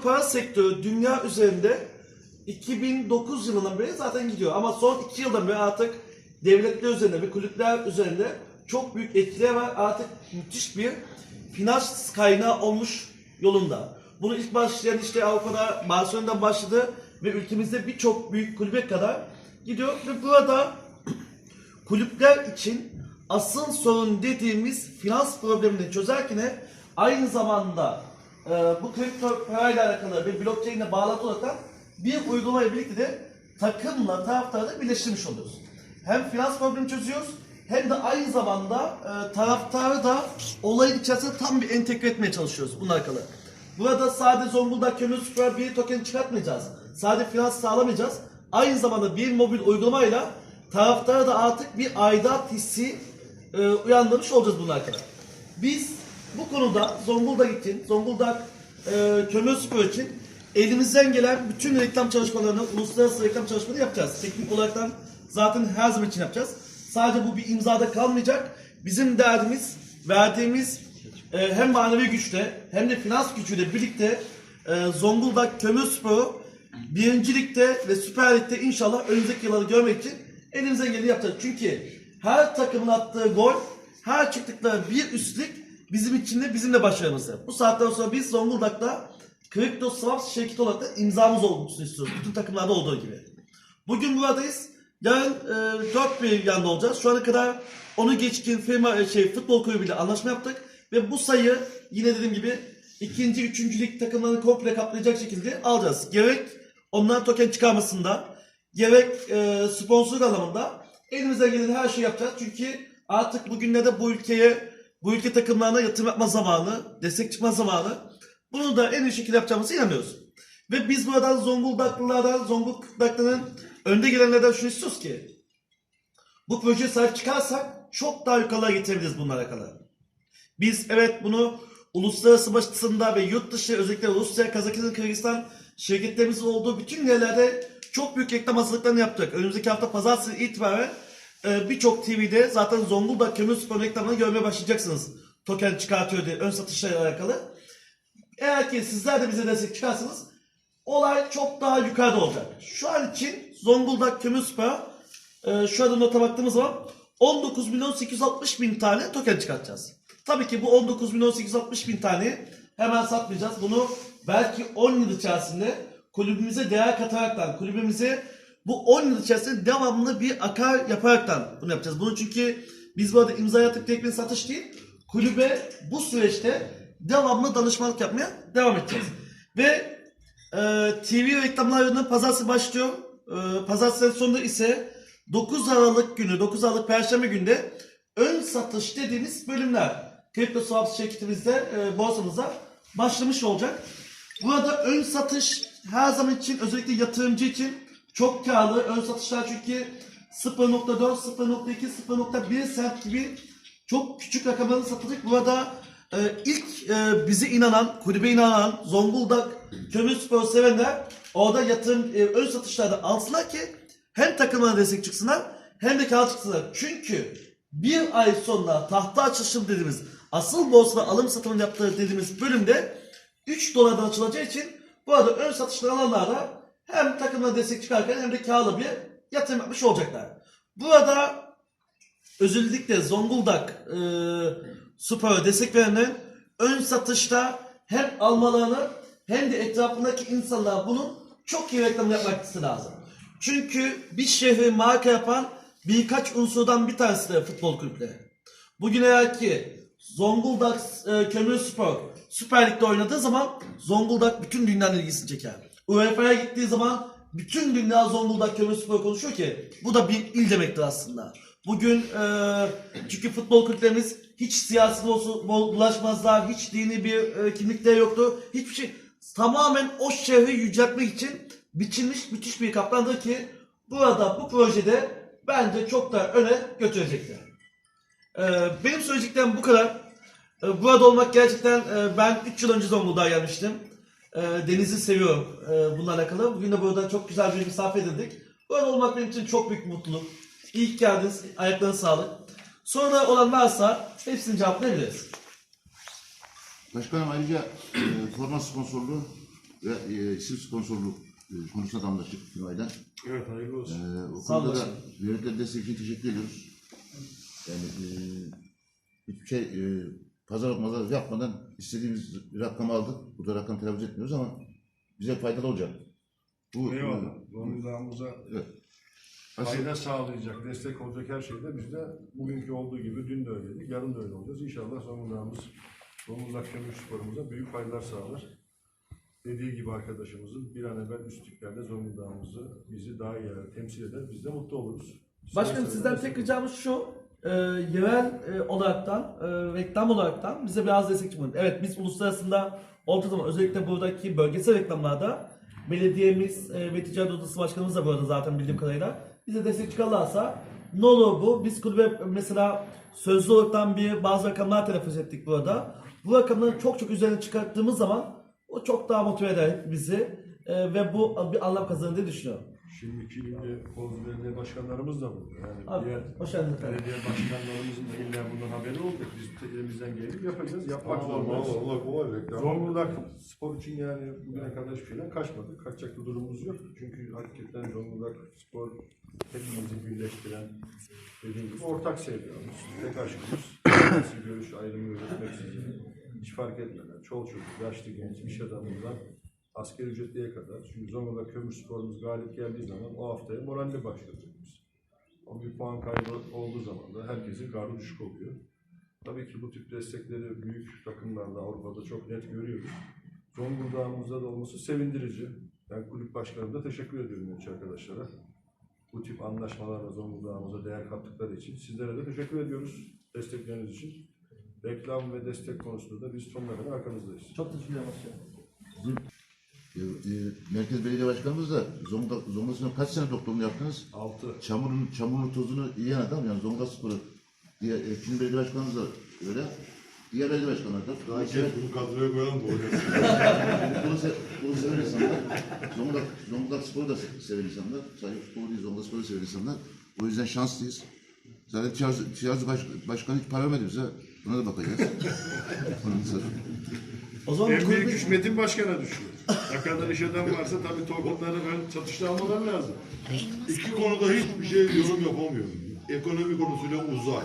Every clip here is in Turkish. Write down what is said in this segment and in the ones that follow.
para sektörü dünya üzerinde 2009 yılından beri zaten gidiyor. Ama son 2 yıldan beri artık devletler üzerinde ve kulüpler üzerinde çok büyük etkileri var. Artık müthiş bir finans kaynağı olmuş yolunda. Bunu ilk başlayan işte Avrupa'da Barcelona'dan başladı ve ülkemizde birçok büyük kulübe kadar gidiyor ve burada kulüpler için asıl sorun dediğimiz finans problemini çözerken aynı zamanda e, bu kripto parayla alakalı ve blockchain ile bağlantı olarak bir uygulamayla birlikte de takımla taraftarı da birleştirmiş oluyoruz. Hem finans problemi çözüyoruz hem de aynı zamanda e, taraftarı da olayın içerisine tam bir entegre etmeye çalışıyoruz bununla alakalı. Burada sadece Zonguldak Kömür Süper bir token çıkartmayacağız. Sadece finans sağlamayacağız. Aynı zamanda bir mobil uygulamayla taraftara da artık bir aidat hissi e, uyandırmış olacağız bunlar kadar. Biz konuda Zonguldak için, Zonguldak e, Kömür Spor için elimizden gelen bütün reklam çalışmalarını, uluslararası reklam çalışmalarını yapacağız. Teknik olaraktan zaten her zaman için yapacağız. Sadece bu bir imzada kalmayacak. Bizim derdimiz verdiğimiz e, hem manevi güçle hem de finans gücüyle birlikte e, Zonguldak Kömür Sporu birincilikte ve Süper Lig'de inşallah önümüzdeki yılları görmek için elimizden geleni yapacağız. Çünkü her takımın attığı gol, her çıktıkları bir üstlük bizim için de bizim de başarımızdır. Bu saatten sonra biz Zonguldak'ta Crypto Swaps şirketi olarak da imzamız olmasını istiyoruz. Bütün takımlarda olduğu gibi. Bugün buradayız. Yarın e, dört bir yanda olacağız. Şu ana kadar onu geçkin firma e, şey futbol kulübüyle anlaşma yaptık ve bu sayı yine dediğim gibi ikinci, üçüncü lig takımlarını komple kaplayacak şekilde alacağız. Gerek onların token çıkarmasında, gerek e, sponsorluk anlamında elimizden gelen her şeyi yapacağız. Çünkü artık bugünlerde bu ülkeye, bu ülke takımlarına yatırım yapma zamanı, destek çıkma zamanı. Bunu da en iyi şekilde yapacağımıza inanıyoruz. Ve biz buradan Zonguldaklılardan, Zonguldaklıların önde gelenlerden şunu istiyoruz ki bu projeye sahip çıkarsak çok daha yukarılara getirebiliriz bununla alakalı. Biz evet bunu uluslararası basında ve yurt dışı özellikle Rusya, Kazakistan, Kırgızistan şirketlerimizin olduğu bütün yerlerde çok büyük reklam hazırlıklarını yaptık. Önümüzdeki hafta pazartesi itibaren e, birçok TV'de zaten Zonguldak Kömür Spor reklamını görmeye başlayacaksınız. Token çıkartıyor diye ön satışlarla alakalı. Eğer ki sizler de bize destek çıkarsanız olay çok daha yukarıda olacak. Şu an için Zonguldak Kömür Spor e, şu anda nota baktığımız zaman 19 milyon 860 bin tane token çıkartacağız. Tabii ki bu 19 milyon 860 bin tane hemen satmayacağız. Bunu belki 10 yıl içerisinde kulübümüze değer kataraktan, kulübümüze bu 10 yıl içerisinde devamlı bir akar yaparaktan bunu yapacağız. Bunu çünkü biz bu arada imza atıp tek bir satış değil, kulübe bu süreçte devamlı danışmanlık yapmaya devam edeceğiz. Ve e, TV reklamlarının pazartesi başlıyor. E, pazartesi sonunda ise 9 Aralık günü, 9 Aralık Perşembe günde ön satış dediğimiz bölümler Crypto Swaps şirketimizde, e, borsamızda başlamış olacak. Burada ön satış her zaman için özellikle yatırımcı için çok karlı. Ön satışlar çünkü 0.4, 0.2, 0.1 sent gibi çok küçük rakamların satılacak. Burada e, ilk e, bize inanan, kulübe inanan Zonguldak Kömür Spor sevenler orada yatırım e, ön satışlarda alsınlar ki hem takımına destek çıksınlar hem de kar çıksınlar. Çünkü bir ay sonra tahta açılışım dediğimiz asıl borsada alım satım yaptığı dediğimiz bölümde 3 dolardan açılacağı için bu arada ön satışları alanlar da hem takımına destek çıkarken hem de karlı bir yatırım yapmış olacaklar. Burada özellikle Zonguldak e, Spor'a destek verenlerin ön satışta hem almalarını hem de etrafındaki insanlar bunun çok iyi reklam yapması lazım. Çünkü bir şehri marka yapan birkaç unsurdan bir tanesi de futbol kulüpleri. Bugün eğer ki Zonguldak e, Kömür Spor Süper Lig'de oynadığı zaman Zonguldak bütün dünyanın ilgisini çeker. UEFA'ya gittiği zaman bütün dünya Zonguldak Kömür Spor konuşuyor ki bu da bir il demektir aslında. Bugün e, çünkü futbol kulüplerimiz hiç siyasi bulaşmazlar, hiç dini bir e, kimlikleri yoktu. Hiçbir şey tamamen o şehri yüceltmek için biçilmiş müthiş bir kaplandır ki burada bu projede bence çok da öne götürecektir. Ee, benim söyleyeceklerim bu kadar. Ee, burada olmak gerçekten e, ben 3 yıl önce Zonguldak'a gelmiştim. Ee, denizi seviyorum e, bununla alakalı. Bugün de burada çok güzel bir misafir edildik. Burada olmak benim için çok büyük mutluluk. İyi ki geldiniz. Ayaklarına sağlık. Sonra olan varsa hepsini cevaplayabiliriz. Başkanım ayrıca e, forma sponsorluğu ve e, isim sponsorluk e, konusunda da anlaştık firmayla. Evet hayırlı olsun. E, o Sağ olun konuda da yönetmen desteği için teşekkür ediyoruz. Yani e, hiçbir şey e, pazarlık mazarlık yapmadan istediğimiz rakamı aldık. Burada rakam telaffuz etmiyoruz ama bize faydalı olacak. Bu, Eyvallah. Zonguldak'ımıza evet. Fayda sağlayacak, destek olacak her şeyde biz de bugünkü olduğu gibi dün de öyleydik, yarın da öyle olacağız. İnşallah Zonguldak'ımız, Zonguldak Kömür Sporumuza büyük faydalar sağlar. Dediği gibi arkadaşımızın bir an evvel üstlüklerde Zonguldak'ımızı bizi daha iyi temsil eder. Biz de mutlu oluruz. Başkanım sizden tek ricamız şu. E, yerel e, olaraktan, e, reklam olaraktan bize biraz destek çıkın. Evet biz uluslararasında olduğu zaman özellikle buradaki bölgesel reklamlarda belediyemiz e, ve ticaret odası başkanımız da burada zaten bildiğim kadarıyla bize destek çıkarlarsa ne olur bu? Biz kulübe mesela sözlü olaraktan bir bazı rakamlar telaffuz ettik burada. Bu rakamları çok çok üzerine çıkarttığımız zaman o çok daha motive eder bizi e, ve bu bir anlam kazanır diye düşünüyorum. Şimdi Kilimli Kozlu Belediye Başkanlarımız da burada. Yani Abi, diğer hoş geldiniz belediye başkanlarımızın da illa bundan haberi oldu. Biz de elimizden geleni yapacağız. Yapmak Allah zorundayız. Allah Allah kolay reklam. Zonguldak spor için yani bugüne kadar hiçbir şeyden kaçmadık. Kaçacak bir durumumuz yok. Çünkü hakikaten Zonguldak spor hepimizi birleştiren dediğim gibi ortak sevdamız, tek aşkımız. Siyasi görüş ayrımı üretmeksizin hiç fark etmeden çol çocuk, yaşlı genç, iş adamından asker ücretliye kadar. Çünkü Zonguldak kömür sporumuz galip geldiği zaman o haftaya moralli başladık biz. O bir puan kaybı olduğu zaman da herkesin karnı düşük oluyor. Tabii ki bu tip destekleri büyük takımlarda Avrupa'da çok net görüyoruz. Zonguldak'ımızda da olması sevindirici. Ben kulüp başkanına da teşekkür ediyorum genç arkadaşlara. Bu tip anlaşmalarla Zonguldak'ımıza değer kattıkları için. Sizlere de teşekkür ediyoruz destekleriniz için. Reklam ve destek konusunda da biz sonuna kadar arkanızdayız. Çok teşekkür ederim. E, e, Merkez Belediye Başkanımız da Zonguldak, Zonguldak'ın kaç sene doktorunu yaptınız? 6. Çamurun, çamurun tozunu yiyen adam yani Zonguldak Sporu. Diğer, e, Çin Belediye Başkanımız da öyle. Diğer belediye başkanları da. Daha geç bunu kadroya koyalım da oynasın. Bunu, se bunu seven insanlar. Zonguldak, Zonguldak Sporu da se- seven insanlar. Sadece futbolu değil, Zonguldak Sporu seven insanlar. O yüzden şanslıyız. Zaten Tiyazi, Tiyazi baş, Başkanı hiç para vermedi bize. Buna da bakacağız. O zaman En büyük güç Metin Başkan'a düşüyor. Kadar iş adam varsa tabii tokenları ben satışta almadan lazım. İki konuda hiçbir şey yorum yapamıyorum. Ekonomi konusuyla uzay.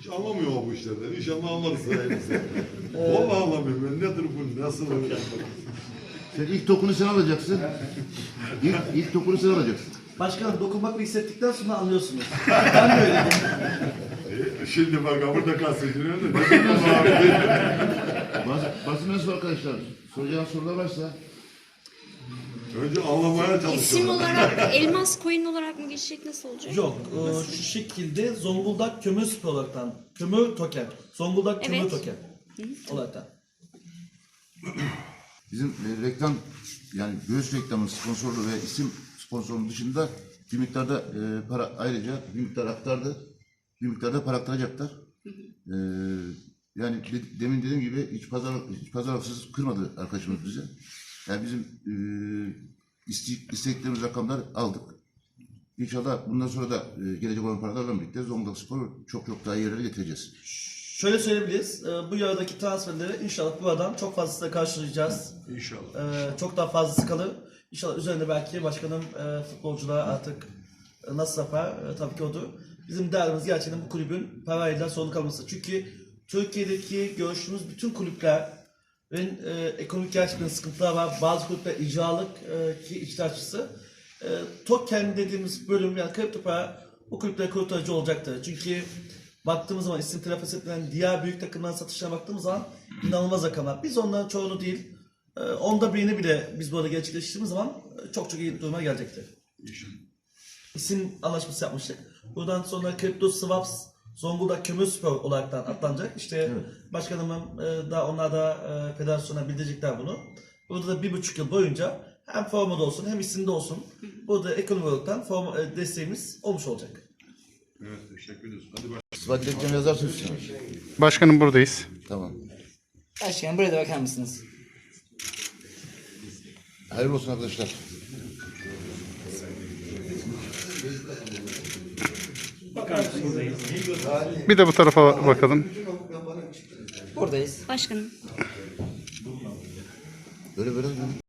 Hiç anlamıyor bu işlerden. İnşallah anlarız sayenizde. Vallahi anlamıyorum. Ben nedir bu? Nasıl? Sen ilk tokunu sen alacaksın. İlk, ilk tokunu sen alacaksın. Başkanım dokunmakla hissettikten sonra anlıyorsunuz. ben de öyle E, şimdi bak burada kastediyor da. Ne abi? Bazı mensup arkadaşlar soracağın sorular varsa Önce anlamaya çalışıyorum. İsim olarak elmas coin olarak mı geçecek nasıl olacak? Yok, e, şu şekilde Zonguldak Kömür Spor olaraktan, kömür token, Zonguldak Kömür Evet. token olaraktan. bizim e, reklam yani göğüs reklamı sponsorluğu ve isim sponsorluğu dışında bir miktarda e, para ayrıca bir miktar aktardı. Bir miktarda para aktaracaklar. E, yani de- demin dediğim gibi hiç pazar hiç pazarlıksız kırmadı arkadaşımız bize. Yani bizim e, iste- isteklerimiz rakamlar aldık. İnşallah bundan sonra da e, gelecek olan paralarla birlikte Zonguldak Spor'u çok çok daha iyi yerlere getireceğiz. Şöyle söyleyebiliriz, e, bu yaradaki transferleri inşallah buradan çok fazlasıyla karşılayacağız. İnşallah. E, çok daha fazlası kalır. İnşallah üzerinde belki başkanım e, futbolcular artık e, nasıl yapar e, tabii ki odur. Bizim değerimiz gerçekten bu kulübün parayla sorumlu kalması. Çünkü Türkiye'deki görüşümüz bütün kulüplerin e, ekonomik gerçekten sıkıntılar var. Bazı kulüpler icralık e, ki ihtiyaççısı. E, token dediğimiz bölüm yani kripto para bu kulüplere kurtarıcı olacaktır. Çünkü baktığımız zaman isim telaffuz edilen diğer büyük takımların satışlarına baktığımız zaman inanılmaz rakamlar. Biz onların çoğunu değil, e, onda birini bile biz burada gerçekleştirdiğimiz zaman e, çok çok iyi duruma gelecektir. İsim anlaşması yapmıştık. Buradan sonra Crypto Swaps Zonguldak Kömür Spor olaraktan atlanacak. İşte başkanımın e, da onlar da e, federasyona bildirecekler bunu. Burada da bir buçuk yıl boyunca hem formada olsun hem isimde olsun burada ekonomi olaraktan form, e, desteğimiz olmuş olacak. Evet teşekkür ederiz. Hadi baş. İspat dilekçemi yazarsın. Başkanım buradayız. Tamam. Başkanım buraya da bakar mısınız? Hayırlı olsun arkadaşlar. Bir de bu tarafa bakalım. Buradayız. Başkanım. Böyle böyle böyle.